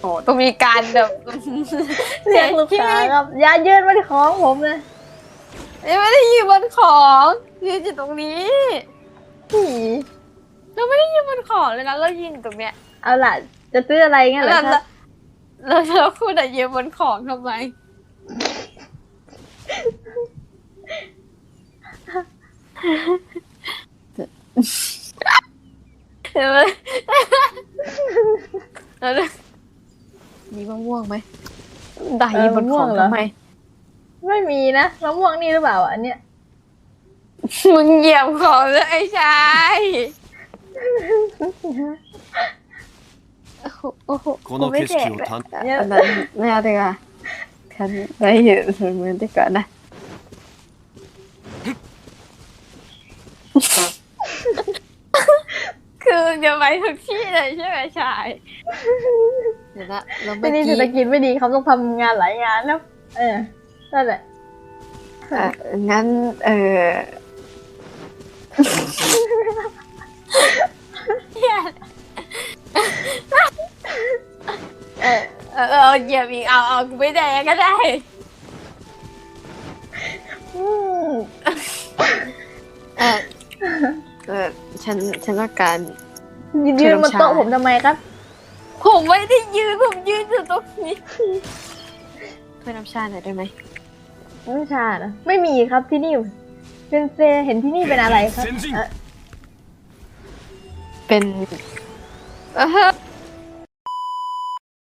โอ้ต้องมีการแบบเรียกลูกค้าครับอย่ายืนบนของผมเลยไม่ได้ยืนบนของยืนอยู่ตรงนี้ผีเราไม่ได้ยืนบนของเลยนะเรายืนตรงเนี้ยเอาล่ะ จะซื้ออะไรเงี้ยเหรอแล้วแล้วคุณอะยืนบนของทำไม เห็นไหมแล้วเนี่ยมีมะม่วงไหมได้ยืนบนของทำไม ไม่มีนะมะม่วงนี่หรือเปล่าอ่ะอันเนี้ย มึงเหยียบของเลยไอ้ชายโอ้โหโอ้โห この景色を担 อันนั้นไม่เอาดีกว่าฉันได้เห็นมันดีกว่านะ คือจะไปทุกที่เลยใช่ไหมชายเดี๋ยวนะแล้วที่เมื่อนี่เศรกี้ษฐกิจไม่ดีเขาต้องทำงานหลายงานแล้ว เออนั่นแหละเอ่องั้น เออเออเออเออเหยียบอีกเอาเอากูไม่แดงก็ได้อืม เออเออฉันฉันต้องการ ยืนบนโต๊ะผมทำไมครับ ผมไม่ได้ยืนผมยืนอยู่ตรงนี้เพื่อนน้ำชาหน่อยได้ไหมไม่ชานะไม่มีครับที่นี่เซนเซเห็นที่นี่เป็นอะไรครับ先陣เอ่อเป็นเออ